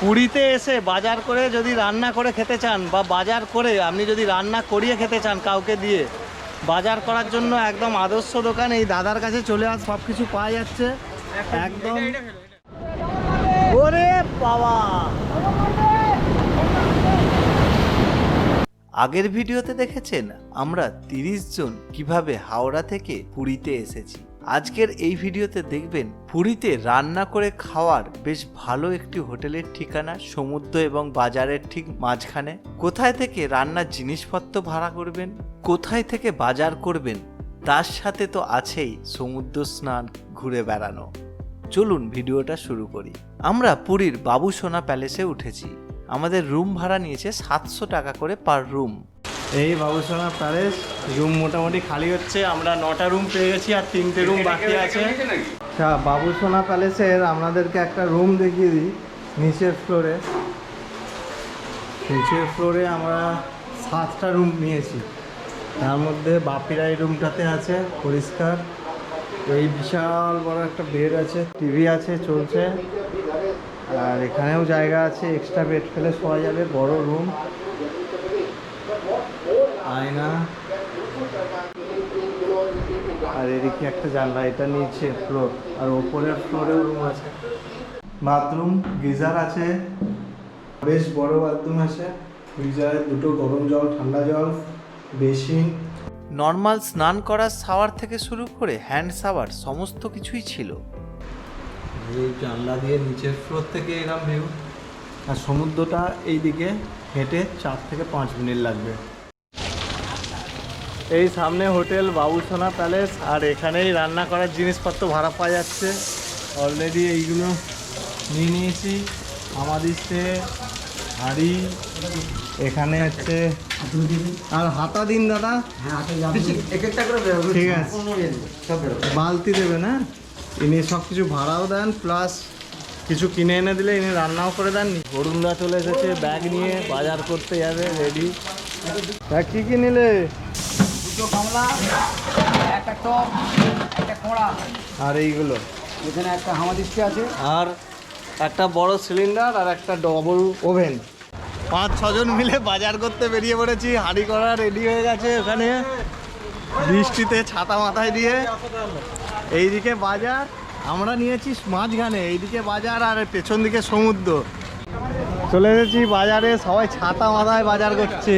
পুরীতে এসে বাজার করে যদি রান্না করে খেতে চান বা বাজার করে আপনি যদি রান্না করিয়ে খেতে চান কাউকে দিয়ে, বাজার করার জন্য একদম আদর্শ দোকান, এই দাদার কাছে চলে আস সব কিছু পাওয়া যাচ্ছে। একদম। ওরে বাবা! আগের ভিডিওতে দেখেছেন আমরা তিরিশ জন কীভাবে হাওড়া থেকে পুরীতে এসেছি। আজকের এই ভিডিওতে দেখবেন পুরীতে রান্না করে খাওয়ার বেশ ভালো একটি হোটেলের ঠিকানা, সমুদ্র এবং বাজারের ঠিক মাঝখানে। কোথায় থেকে রান্নার জিনিসপত্র ভাড়া করবেন, কোথায় থেকে বাজার করবেন, তার সাথে তো আছেই সমুদ্র স্নান, ঘুরে বেড়ানো। চলুন ভিডিওটা শুরু করি। আমরা পুরীর বাবুসোনা প্যালেসে উঠেছি। আমাদের রুম ভাড়া নিয়েছে সাতশো টাকা করে পার রুম। এই বাবুসোনা প্যালেস রুম মোটামুটি খালি হচ্ছে, আমরা নটা রুম পেয়ে গেছি আর তিনটে রুম বাকি আছে। আচ্ছা বাবুসোনা প্যালেসের আপনাদেরকে একটা রুম দেখিয়ে দিই, নিচের ফ্লোরে নিচের ফ্লোরে আমরা সাতটা রুম নিয়েছি। তার মধ্যে বাপিরাই রুমটাতে আছে, পরিষ্কার। এই বিশাল বড় একটা বেড আছে টিভি আছে, চলছে। আর এখানেও জায়গা আছে এক্সট্রা বেড ফেলে শোয়া যাবে, বড় রুম আয়না। আর এদিকে একটা জানলা এটা নিচে ফ্লোর আর ওপরের ফ্লোরেও রুম আছে। বাথরুম গিজার আছে। বেশ বড় বাথরুম আছে। গিজারে দুটো গরম জল ঠান্ডা জল বেসিন। নর্মাল স্নান করার শাওয়ার থেকে শুরু করে হ্যান্ড শাওয়ার সমস্ত কিছুই ছিল। এই জানলা দিয়ে নিচের ফ্লোর থেকে এরম ভিউ আর সমুদ্রটা এই দিকে হেঁটে চার থেকে পাঁচ মিনিট লাগবে। এই সামনে হোটেল বাবুসোনা প্যালেস আর এখানেই রান্না করার জিনিসপত্র ভাড়া পাওয়া যাচ্ছে। অলরেডি এইগুলো নিয়ে নিয়েছি। আমাদের হাড়ি এখানে হচ্ছে আর হাতা দিন দাদা। করে বেরোবে ঠিক আছে। বালতি দেবে না? ইনি সব কিছু ভাড়াও দেন প্লাস কিছু কিনে এনে দিলে ইনি রান্নাও করে দেন। অরুণদা চলে এসেছে ব্যাগ নিয়ে বাজার করতে যাবে রেডি ব্যাগ কী কী নিলে? দুটো গামলা একটা টপ একটা কোড়া। আর এইগুলো। এখানে একটা হামাদিস্তি আছে। আর একটা বড় সিলিন্ডার আর একটা ডবল ওভেন পাঁচ ছজন মিলে বাজার করতে বেরিয়ে পড়েছি। হাঁড়ি করা রেডি হয়ে গেছে ওখানে বৃষ্টিতে ছাতা মাথায় দিয়ে। এইদিকে বাজার আমরা নিয়েছি মাঝখানে। এইদিকে বাজার আর পেছন দিকে সমুদ্র। চলে এসেছি বাজারে। সবাই ছাতা মাথায় বাজার করছে।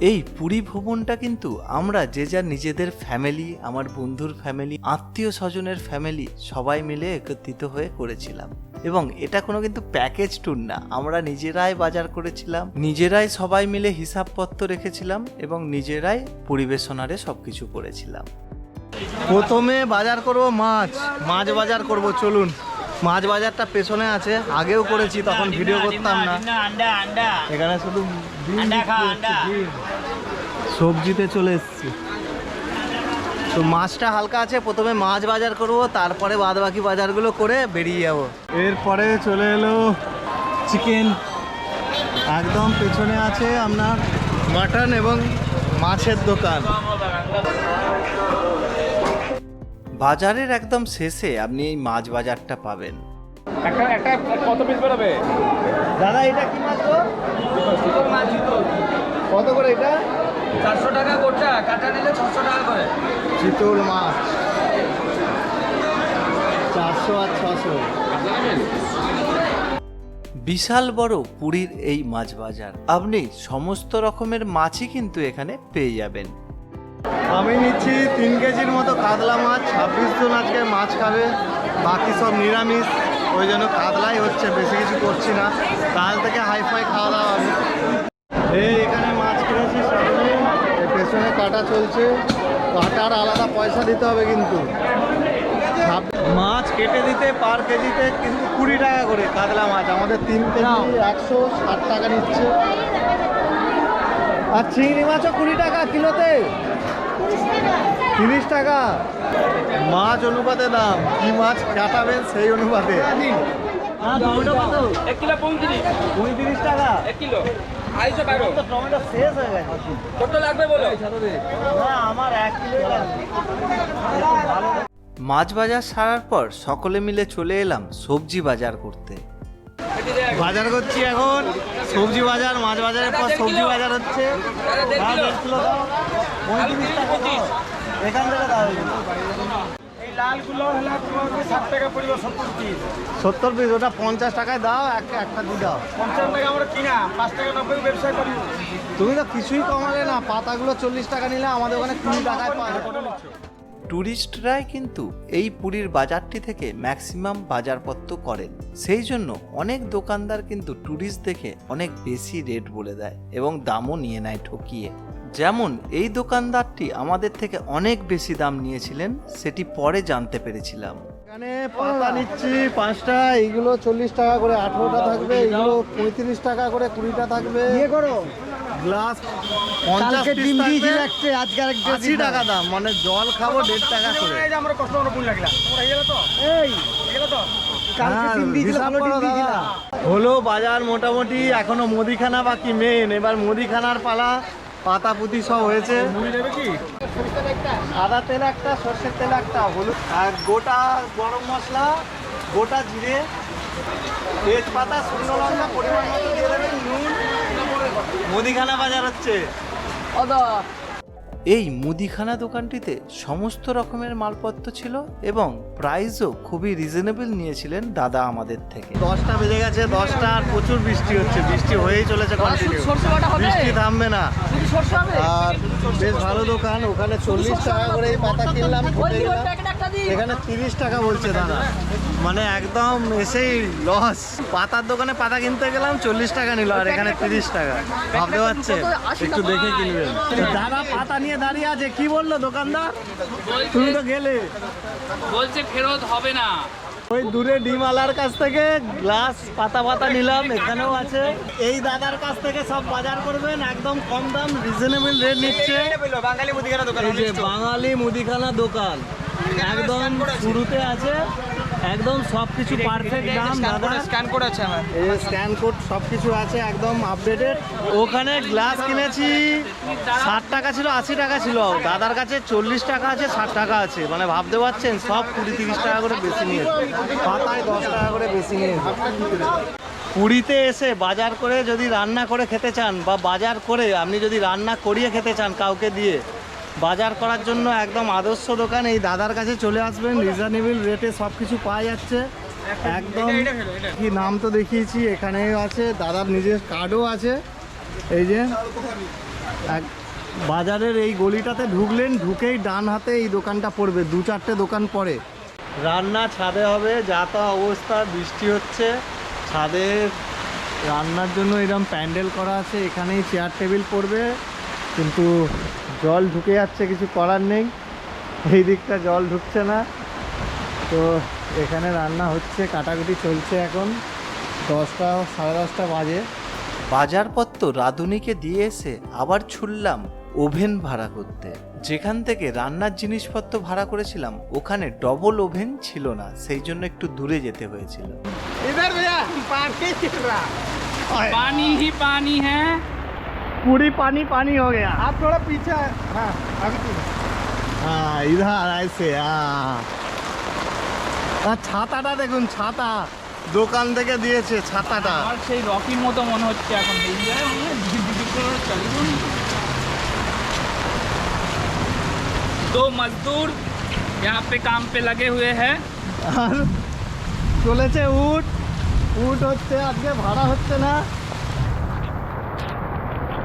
এই পুরী ভ্রমণটা কিন্তু আমরা যে যার নিজেদের ফ্যামিলি আমার বন্ধুর ফ্যামিলি আত্মীয় স্বজনের ফ্যামিলি সবাই মিলে একত্রিত হয়ে করেছিলাম। এবং এটা কোনো কিন্তু প্যাকেজ ট্যুর না। আমরা নিজেরাই বাজার করেছিলাম, নিজেরাই সবাই মিলে হিসাবপত্র রেখেছিলাম এবং নিজেরাই পরিবেশনারে সব কিছু করেছিলাম। প্রথমে বাজার করব মাছ মাছ বাজার করব, চলুন। মাছ বাজারটা পেছনে আছে আগেও করেছি তখন ভিডিও করতাম না। এখানে শুধু। সবজিতে চলে এসেছি। তো মাছটা হালকা আছে প্রথমে মাছ বাজার করব তারপরে বাদ বাকি বাজারগুলো করে বেরিয়ে যাব। এরপরে চলে এলো চিকেন। একদম পেছনে আছে আপনার মাটন এবং মাছের দোকান। বাজারের একদম শেষে আপনি এই মাছ বাজারটা পাবেন। একটা একটা কত পিস বেরোবে? দাদা এটা কি মাছ গো? কত করে এটা? চারশো টাকা গোটা কাটা নিলে ছশো টাকা করে। চিতল মাছ। চারশো আর ছশো। বিশাল বড় পুরীর এই মাছ বাজার। আপনি সমস্ত রকমের মাছই কিন্তু এখানে পেয়ে যাবেন। আমি নিচ্ছি তিন কেজির মতো কাতলা মাছ। ছাব্বিশ জন আজকে মাছ খাবে। বাকি সব নিরামিষ। ওই জন্য কাতলাই হচ্ছে বেশি কিছু করছি না। কাল থেকে হাইফাই খাওয়া দাওয়া হবে। এই এখানে মাছ কিনেছি সামনে। পেছনে কাটা চলছে। কাটার আলাদা পয়সা দিতে হবে কিন্তু। মাছ কেটে দিতে পার কেজিতে কিন্তু কুড়ি টাকা করে কাতলা মাছ। আমাদের তিন কেজি একশো ষাট টাকা নিচ্ছে। আর চিংড়ি মাছও কুড়ি টাকা কিলোতে। তিরিশ টাকা। মাছ অনুপাতে দাম কি মাছ কাটাবেন সেই অনুপাতে। টমেটো কত এক কিলো পঁয়ত্রিশ। পঁয়ত্রিশ টাকা। এক কিলো। আড়াইশো বারো। টমেটো শেষ হয়ে গেছে। কত লাগবে বলো? না আমার এক কিলো মাছ বাজার সারার পর সকলে মিলে চলে এলাম সবজি বাজার করতে। বাজার করছি এখন। সবজি বাজার মাছ বাজারের পর সবজি বাজার হচ্ছে। পঁয়ত্রিশ টাকা। দাও। এখান থেকে এই লালগুলো হলে তোমাকে ষাট টাকা পড়বে সত্তর পিস। সত্তর পিস ওটা পঞ্চাশ টাকায় দাও এক একটা দিয়ে দাও। পঞ্চাশ টাকা আমরা কিনা পাঁচ টাকা নব্বই ব্যবসা করি। তুমি তো কিছুই কমালে না পাতাগুলো চল্লিশ টাকা নিলে আমাদের ওখানে কুড়ি টাকায় পাওয়া যায়। ট্যুরিস্টরাই কিন্তু এই পুরীর বাজারটি থেকে ম্যাক্সিমাম বাজারপত্র করেন। সেই জন্য অনেক দোকানদার কিন্তু ট্যুরিস্ট দেখে অনেক বেশি রেট বলে দেয় এবং দামও নিয়ে নেয় ঠকিয়ে। যেমন এই দোকানদারটি আমাদের থেকে অনেক বেশি দাম নিয়েছিলেন সেটি পরে জানতে পেরেছিলাম। এখানে পাতা নিচ্ছি পাঁচটা এইগুলো চল্লিশ টাকা করে আঠেরোটা থাকবে এইগুলো পঁয়ত্রিশ টাকা করে কুড়িটা থাকবে। ইয়ে করো। গ্লাস পঞ্চাশ ডিম দিয়েছিল একটা আজকে আরেকটা আশি টাকা দাম মানে জল খাব দেড় টাকা করে। এই যে আমরা কষ্ট করে লাগলাম তোমরা হয়ে তো? এই। হয়ে তো? হ্যাঁ। হলো বাজার মোটামুটি এখনও মুদিখানা বাকি মেন এবার মুদিখানার পালা। পাতা পুঁতি সব হয়েছে। আদা তেল একটা সর্ষের তেল একটা হলুদ। আর গোটা গরম মশলা গোটা জিরে তেজপাতা শুকনো লঙ্কা পরিমাণ মতো দিয়ে দেবেন নুন। মুদিখানা বাজার হচ্ছে। এই মুদিখানা দোকানটিতে সমস্ত রকমের মালপত্র ছিল এবং প্রাইসও খুবই রিজনেবল নিয়েছিলেন দাদা আমাদের থেকে। দশটা বেজে গেছে দশটা আর প্রচুর বৃষ্টি হচ্ছে। বৃষ্টি হয়েই চলেছে কন্টিনিউ বৃষ্টি থামবে না। আর বেশ ভালো দোকান ওখানে চল্লিশ টাকা করে এই পাতা কিনলাম এখানে তিরিশ টাকা বলছে দাদা। মানে একদম এসেই লস পাতার দোকানে পাতা কিনতে গেলাম চল্লিশ টাকা নিল আর এখানে তিরিশ টাকা। ভাবতে পারছেন একটু দেখে কিনবেন। দাদা পাতা নিয়ে দাঁড়িয়ে আছে কি বলল দোকানদার? তুমি তো গেলে। বলছে ফেরত হবে না। ওই দূরে ডিমালার কাছ থেকে গ্লাস পাতা পাতা নিলাম এখানেও আছে। এই দাদার কাছ থেকে সব বাজার করবেন একদম কম দাম রিজনেবল রেট নিচ্ছে। বাঙালি মুদিখানা দোকান বাঙালি মুদিখানা দোকান। একদম শুরুতে আছে। একদম সব কিছু পারফেক্ট দাম দাদা। স্ক্যান করে আছে আমার। এই স্ক্যান কোড সব কিছু আছে একদম আপডেটেড ওখানে গ্লাস কিনেছি ষাট টাকা ছিল আশি টাকা ছিল। দাদার কাছে চল্লিশ টাকা আছে ষাট টাকা আছে। মানে ভাবতে পারছেন সব কুড়ি তিরিশ টাকা করে বেশি নিয়েছে পাতায় দশ টাকা করে বেশি নিয়েছে পুরীতে এসে বাজার করে যদি রান্না করে খেতে চান বা বাজার করে আপনি যদি রান্না করিয়ে খেতে চান কাউকে দিয়ে বাজার করার জন্য একদম আদর্শ দোকান। এই দাদার কাছে চলে আসবেন রিজনেবল রেটে সব কিছু পাওয়া যাচ্ছে। একদম কি নাম তো দেখিয়েছি এখানেও আছে দাদার নিজের কার্ডও আছে। এই যে এক বাজারের এই গলিটাতে ঢুকলেন ঢুকেই ডান হাতে এই দোকানটা পড়বে দু চারটে দোকান পরে রান্না ছাদে হবে যা তা অবস্থা বৃষ্টি হচ্ছে। ছাদে রান্নার জন্য এরকম প্যান্ডেল করা আছে এখানেই চেয়ার টেবিল পড়বে। কিন্তু জল ঢুকে যাচ্ছে কিছু করার নেই। এই দিকটা জল ঢুকছে না। তো এখানে রান্না হচ্ছে কাটাকুটি চলছে এখন। দশটা সাড়ে দশটা বাজে। বাজারপত্র রাঁধুনিকে দিয়ে এসে আবার ছুড়লাম ওভেন ভাড়া করতে। যেখান থেকে রান্নার জিনিসপত্র ভাড়া করেছিলাম ওখানে ডবল ওভেন ছিল না সেই জন্য একটু দূরে যেতে হয়েছিল। পানি পানি হ্যাঁ। पूरी पानी पानी हो गया आप थोड़ा पीछे हाँ अभी तू হ্যাঁ ইধার আইসে হ্যাঁ আর ছাতাটা দেখুন ছাতা দোকান থেকে দিয়েছে ছাতাটা আমার সেই রকির মতো মনে হচ্ছে এখন এই যে, মানে ঝিক ঝিক করে চালিয়ে दो मजदूर यहाँ पे काम पे लगे हुए हैं আর চলেছে উট উট হচ্ছে আজকে ভাড়া হচ্ছে না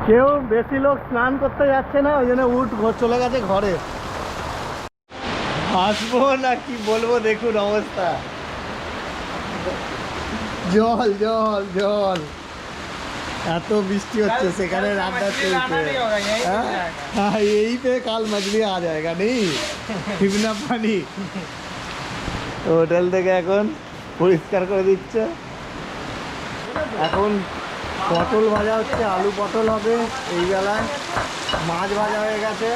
কেউ বেশি লোক স্নান করতে যাচ্ছে না ওই জন্য উঠ চলে গেছে ঘরে। আসব না কি বলব দেখুন অবস্থা। জল জল জল। এত বৃষ্টি হচ্ছে সেখানে রান্না চলছে। হ্যাঁ? হ্যাঁ? এই পে কাল মাঝলি আ জায়গা নেই। ঠিকনা পানি? হোটেল থেকে এখন পরিষ্কার করে দিচ্ছে। এখন পটল ভাজা হচ্ছে, আলু পটল হবে এই বেলায়। মাছ ভাজা হয়ে গেছে।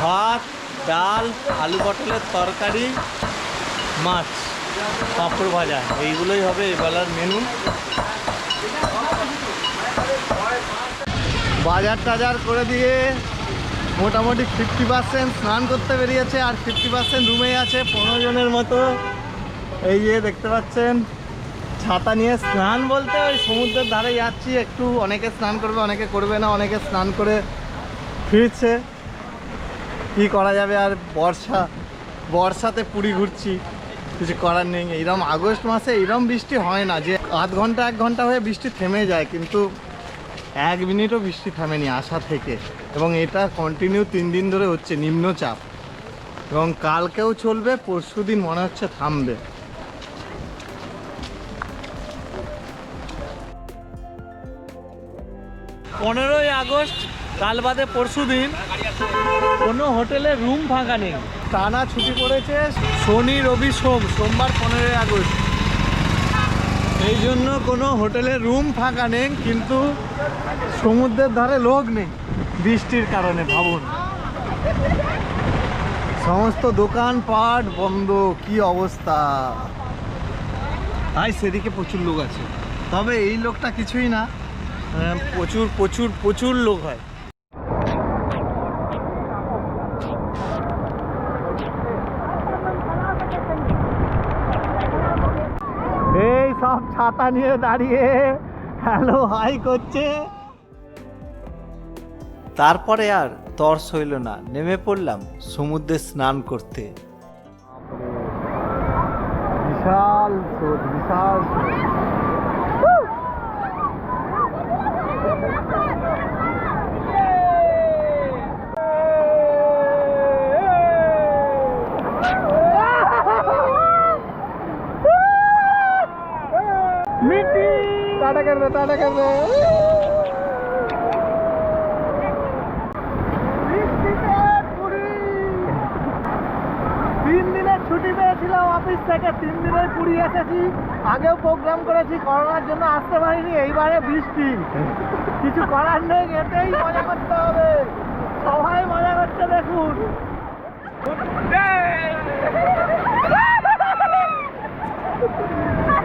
ভাত, ডাল, আলু পটলের তরকারি, মাছ, পাঁপড় ভাজা, এইগুলোই হবে এবেলার মেনু বাজার টাজার করে দিয়ে মোটামুটি ফিফটি পার্সেন্ট স্নান করতে বেরিয়েছে, আর ফিফটি পার্সেন্ট রুমেই আছে পনেরো জনের মতো। এই যে দেখতে পাচ্ছেন ছাতা নিয়ে স্নান বলতে ওই সমুদ্রের ধারে যাচ্ছি, একটু অনেকে স্নান করবে, অনেকে করবে না, অনেকে স্নান করে ফিরছে। কি করা যাবে আর বর্ষা, বর্ষাতে পুরী ঘুরছি, কিছু করার নেই। এইরকম আগস্ট মাসে এইরকম বৃষ্টি হয় না যে আধ ঘণ্টা, এক ঘণ্টা হয়ে বৃষ্টি থেমে যায়, কিন্তু এক মিনিটও বৃষ্টি থামেনি আসা থেকে। এবং এটা কন্টিনিউ তিন দিন ধরে হচ্ছে নিম্নচাপ। এবং কালকেও চলবে পরশু দিন মনে হচ্ছে থামবে। পনেরোই আগস্ট, কাল বাদে পরশু দিন কোনো হোটেলে রুম ফাঁকা নেই। টানা ছুটি পড়েছে শনি, রবি, সোম, সোমবার পনেরোই আগস্ট। এই জন্য কোনো হোটেলে রুম ফাঁকা নেই, কিন্তু সমুদ্রের ধারে লোক নেই, বৃষ্টির কারণে ভাবুন। সমস্ত দোকান পাট বন্ধ, কি অবস্থা? তাই সেদিকে প্রচুর লোক আছে। তবে এই লোকটা কিছুই না। প্রচুর প্রচুর প্রচুর লোক হয়। এই সব ছাতা নিয়ে দাঁড়িয়ে হ্যালো হাই করছে। তারপরে আর তর্স হইল না নেমে পড়লাম সমুদ্রে স্নান করতে। বিশাল বিশাল টাটা করবে টাটা করবে তিন দিনের ছুটি পেয়েছিলাম অফিস থেকে তিন দিনের পুরী এসেছি। আগেও প্রোগ্রাম করেছি করোনার জন্য আসতে পারিনি এইবারে বৃষ্টি। কিছু করার নেই এতেই মজা করতে হবে। সবাই মজা করছে দেখুন।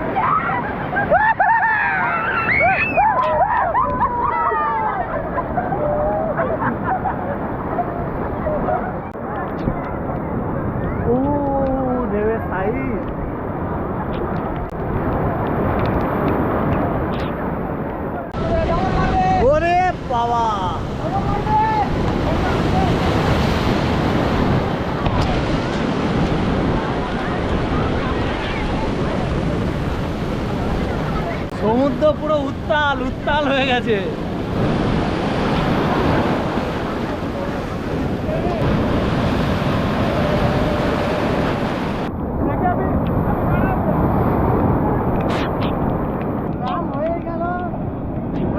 সমুদ্র পুরো উত্তাল উত্তাল হয়ে গেছে স্নান হয়ে গেল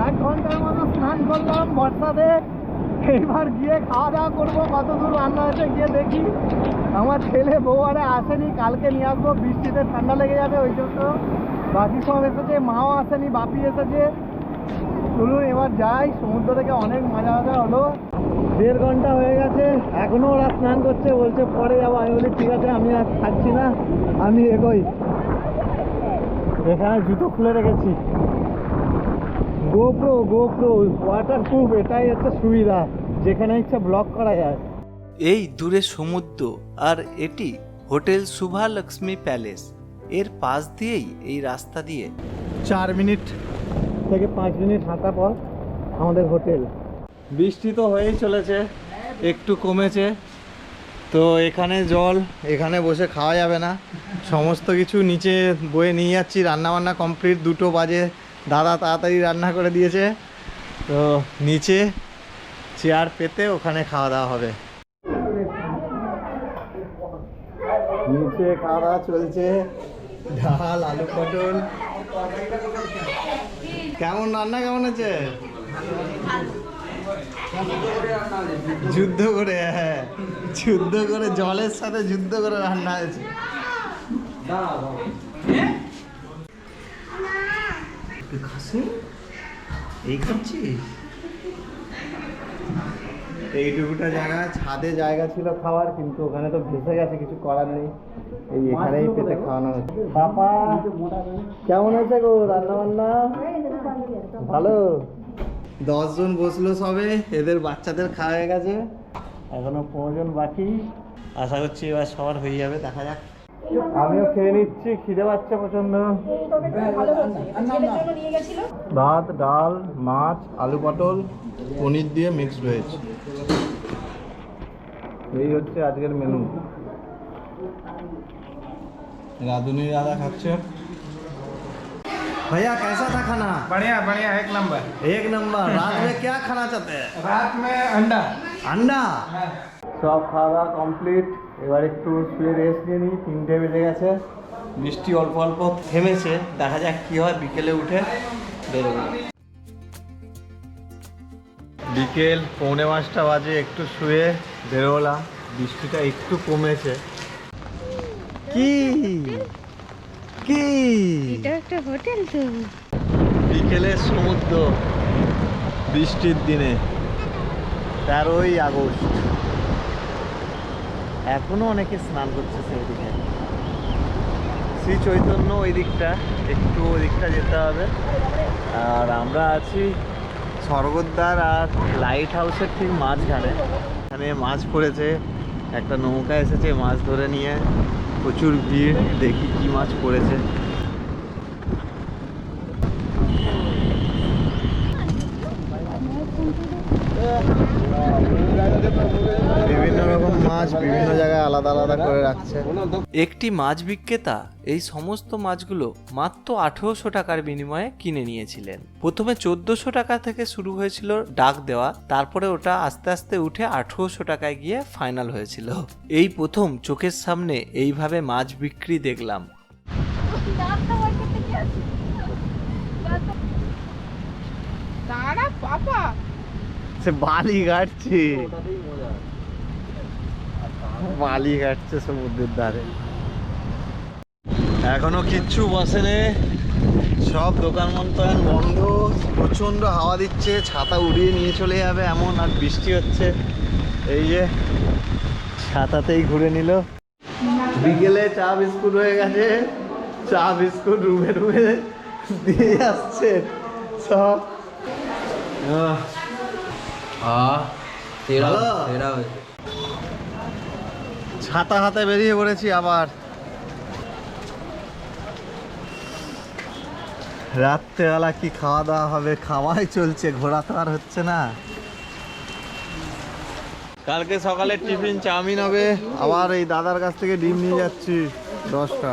এক ঘণ্টার মতো স্নান করলাম বর্ষাতে এইবার গিয়ে খাওয়া দাওয়া কত দূর রান্না হয়েছে গিয়ে দেখি। আমার ছেলে বউ আরে আসেনি, কালকে নিয়ে আসব, বৃষ্টিতে ঠান্ডা লেগে যাবে ওই জন্য। বাকি সব এসেছে, মাও আসেনি, বাপি এসেছে। চলুন এবার যাই, সমুদ্র থেকে অনেক মজা মজা হলো। দেড় ঘণ্টা হয়ে গেছে, এখনও ওরা স্নান করছে, বলছে পরে যাব। আমি বলি, ঠিক আছে, আমি আর থাকছি না, আমি এগোই। এখানে জুতো খুলে রেখেছি। গোপ্রো গোপ্রো ওয়াটার প্রুফ এটাই হচ্ছে সুবিধা। যেখানে ইচ্ছা ব্লক করা যায়। এই দূরে সমুদ্র আর এটি হোটেল শুভালক্ষ্মী প্যালেস। এর পাশ দিয়েই এই রাস্তা দিয়ে। চার মিনিট থেকে পাঁচ মিনিট হাঁটা পর আমাদের হোটেল। বৃষ্টি তো হয়েই চলেছে একটু কমেছে। তো এখানে জল এখানে বসে খাওয়া যাবে না। সমস্ত কিছু নিচে বয়ে নিয়ে যাচ্ছি রান্নাবান্না কমপ্লিট। দুটো বাজে দাদা তাড়াতাড়ি রান্না করে দিয়েছে। তো নিচে চেয়ার পেতে ওখানে খাওয়া দাওয়া হবে। নিচে খাওয়া দাওয়া চলছে। ডাল, আলু পটল। কেমন রান্না, কেমন আছে? যুদ্ধ করে হ্যাঁ। যুদ্ধ করে, জলের সাথে যুদ্ধ করে রান্না হয়েছে। এই খাচ্ছিস? এইটুকুটা জায়গা ছাদে জায়গা ছিল খাওয়ার কিন্তু ওখানে তো ভেসে গেছে কিছু করার নেই। এই এখানেই পেতে খাওয়ানো হচ্ছে। পাপা কেমন আছে গো রান্না বান্না ভালো? দশজন বসল সবে এদের বাচ্চাদের খাওয়া হয়ে গেছে। এখনও পনেরো বাকি। আশা করছি এবার সবার হয়ে যাবে দেখা যাক। আমিও খেয়ে নিচ্ছি খিদে পাচ্ছে প্রচণ্ড ভাত ডাল মাছ আলু পটল। পনির দিয়ে মিক্সড ভেজ এই হচ্ছে আজকের মেনু রাধুনি দাদা খাচ্ছে भैया कैसा था खाना बढ़िया बढ़िया एक नंबर एक नंबर रात में क्या खाना चाहते हैं रात में अंडा আন্ডা সব খাওয়া দাওয়া কমপ্লিট এবার একটু শুয়ে রেস্ট নিয়ে নিই তিনটে বেজে গেছে বৃষ্টি অল্প অল্প থেমেছে দেখা যাক কি হয় বিকেলে উঠে বেরোবো বিকেল পৌনে পাঁচটা বাজে একটু শুয়ে বেরোলাম। বৃষ্টিটা একটু কমেছে। কি? কি? এটা একটা হোটেল তো। বিকেলে সমুদ্র বৃষ্টির দিনে। তেরোই আগস্ট। এখনও অনেকে স্নান করছে সেই দিকে শ্রী চৈতন্য ওই দিকটা একটু ওই দিকটা যেতে হবে। আর আমরা আছি স্বর্গদ্বার আর লাইট হাউসের ঠিক মাঝখানে। এখানে মাছ পড়েছে, একটা নৌকা এসেছে মাছ ধরে নিয়ে। প্রচুর ভিড়, দেখি কি মাছ পড়েছে। আলাদা আলাদা করে রাখছে। একটি মাছ বিক্রেতা এই সমস্ত মাছগুলো মাত্র আঠেরোশো টাকার বিনিময়ে কিনে নিয়েছিলেন। প্রথমে চোদ্দশো টাকা থেকে শুরু হয়েছিল ডাক দেওয়া তারপরে ওটা আস্তে আস্তে উঠে আঠেরোশো টাকায় গিয়ে ফাইনাল হয়েছিল। এই প্রথম চোখের সামনে এইভাবে মাছ বিক্রি দেখলাম। দাঁড়া বাবা সে বালি ঘাটছি বালি ঘাটছে সমুদ্রের ধারে। এখনও কিচ্ছু বসেনে। সব দোকান মন্তন বন্ধ। প্রচণ্ড হাওয়া দিচ্ছে ছাতা উড়িয়ে নিয়ে চলে যাবে এমন আর বৃষ্টি হচ্ছে। এই যে ছাতাতেই ঘুরে নিল। বিকেলে চা বিস্কুট হয়ে গেছে। চা বিস্কুট রুমে রুমে দিয়ে আসছে সব। ভালো? ছাতা হাতে বেরিয়ে পড়েছি আবার। রাত্রেবেলা কি খাওয়া দাওয়া হবে? খাওয়াই চলছে, ঘোরা তো আর হচ্ছে না। কালকে সকালে টিফিন চাউমিন হবে। আবার এই দাদার কাছ থেকে ডিম নিয়ে যাচ্ছি, দশটা।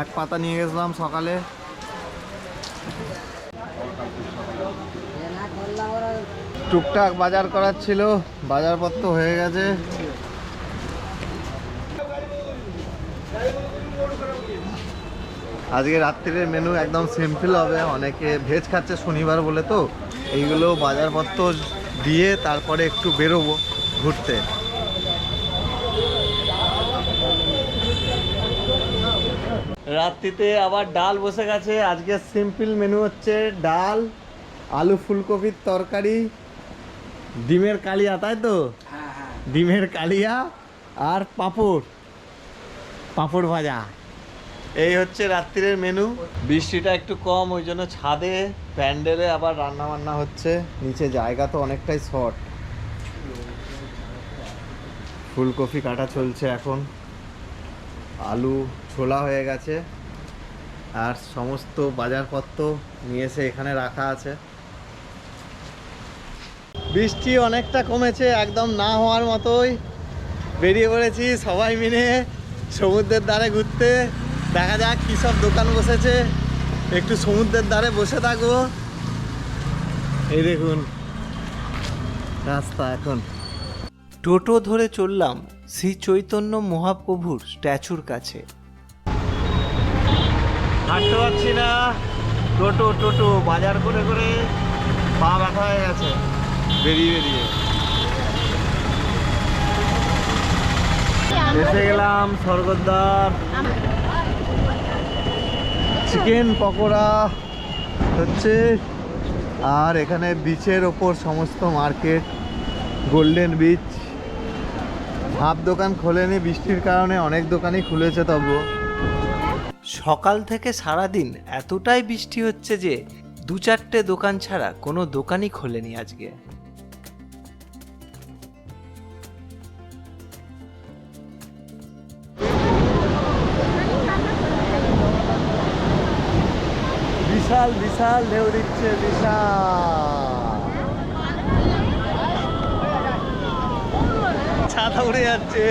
এক পাতা নিয়ে গেছিলাম সকালে। টুকটাক বাজার করার ছিল, বাজারপত্র হয়ে গেছে। আজকে রাত্রির মেনু একদম সিম্পল হবে। অনেকে ভেজ খাচ্ছে শনিবার বলে তো। এইগুলো বাজারপত্র দিয়ে তারপরে একটু বেরোবো ঘুরতে। রাত্রিতে আবার ডাল বসে গেছে। আজকে সিম্পল মেনু হচ্ছে ডাল আলু ফুলকপির তরকারি ডিমের কালিয়া তাই তো? ডিমের কালিয়া আর পাঁপড়। পাঁপড় ভাজা। এই হচ্ছে রাত্রির মেনু বৃষ্টিটা একটু কম, ওই জন্য ছাদে প্যান্ডেলে আবার রান্না বান্না হচ্ছে। নিচে জায়গা তো অনেকটাই শর্ট। ফুলকপি কাটা চলছে এখন। আলু ছোলা হয়ে গেছে। আর সমস্ত বাজারপত্র নিয়ে এসে এখানে রাখা আছে। বৃষ্টি অনেকটা কমেছে, একদম না হওয়ার মতোই। বেরিয়ে পড়েছি সবাই মিলে সমুদ্রের ধারে ঘুরতে। দেখা যাক কী সব দোকান বসেছে। একটু সমুদ্রের ধারে বসে থাকব। এই দেখুন রাস্তা এখন। টোটো ধরে চললাম শ্রী চৈতন্য মহাপ্রভুর স্ট্যাচুর কাছে। হাঁটতে পারছি না। টোটো টোটো বাজার করে করে পা ব্যথা হয়ে গেছে। বেরিয়ে বেরিয়ে। এসে গেলাম স্বর্গদ্বার। চিকেন পকোড়া হচ্ছে। আর এখানে বিচের ওপর সমস্ত মার্কেট গোল্ডেন বিচ হাফ দোকান খোলেনি বৃষ্টির কারণে, অনেক দোকানই খুলেছে তবুও সকাল থেকে সারাদিন এতটাই বৃষ্টি হচ্ছে যে দু চারটে দোকান ছাড়া কোনো দোকানই খোলেনি আজকে। বিশাল বিশাল ঢেউ দিচ্ছে, বিশাল। ছাতা উড়ে যাচ্ছে।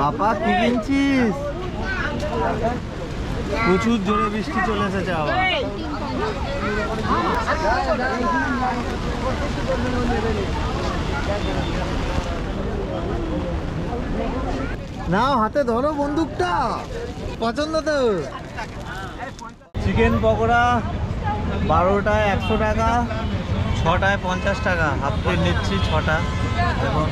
বাবা, কি কিনছিস? প্রচুর জোরে বৃষ্টি চলে এসেছে আবার নাও, হাতে ধরো বন্দুকটা। পছন্দ তো। চিকেন পকোড়া বারোটায় একশো টাকা, ছটায় পঞ্চাশ টাকা। হাফ প্লেট নিচ্ছি ছটা। দেখো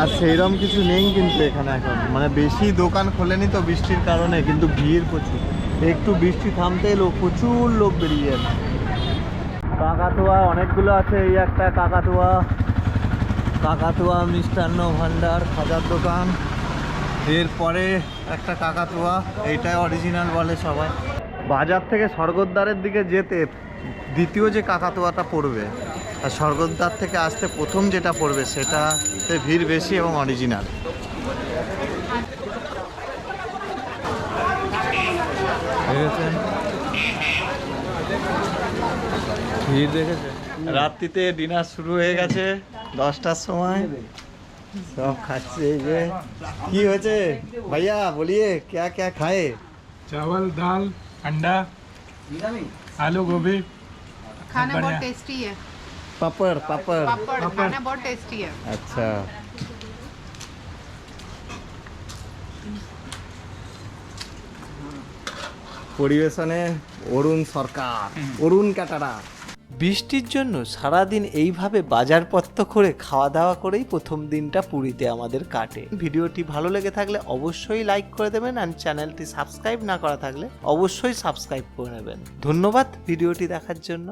আর সেইরকম কিছু নেই কিন্তু এখানে এখন। মানে বেশি দোকান খোলেনি তো বৃষ্টির কারণে, কিন্তু ভিড় প্রচুর। একটু বৃষ্টি থামতে লোক, প্রচুর লোক বেরিয়ে যাচ্ছে কাকাতুয়া অনেকগুলো আছে, এই একটা কাকাতুয়া। কাকাতুয়া মিষ্টান্ন ভান্ডার, খাজার দোকান। এরপরে একটা কাকাতুয়া এইটাই অরিজিনাল বলে সবাই। বাজার থেকে স্বর্গদ্বারের দিকে যেতে দ্বিতীয় যে কাকাতুয়াটা পড়বে, আর স্বর্গদ্বার থেকে আসতে প্রথম যেটা পড়বে সেটাতে ভিড় বেশি এবং অরিজিনাল ভিড় দেখেছে রাত্রিতে ডিনার শুরু হয়ে গেছে দশটার সময়। সব খাচ্ছে এই যে কি হয়েছে ভাইয়া বলিয়ে ক্যা ক্যা খায় चावल दाल अंडा आलू गोभी खाना बढ़िया। बहुत टेस्टी है পাপড় পাপড় पापड़ खाना बहुत टेस्टी है আচ্ছা পরিবেশনে অরুণ সরকার অরুণ কাটারা বৃষ্টির জন্য সারাদিন এইভাবে বাজারপত্র করে খাওয়া দাওয়া করেই প্রথম দিনটা পুরীতে আমাদের কাটে। ভিডিওটি ভালো লেগে থাকলে অবশ্যই লাইক করে দেবেন আর চ্যানেলটি সাবস্ক্রাইব না করা থাকলে অবশ্যই সাবস্ক্রাইব করে নেবেন। ধন্যবাদ ভিডিওটি দেখার জন্য।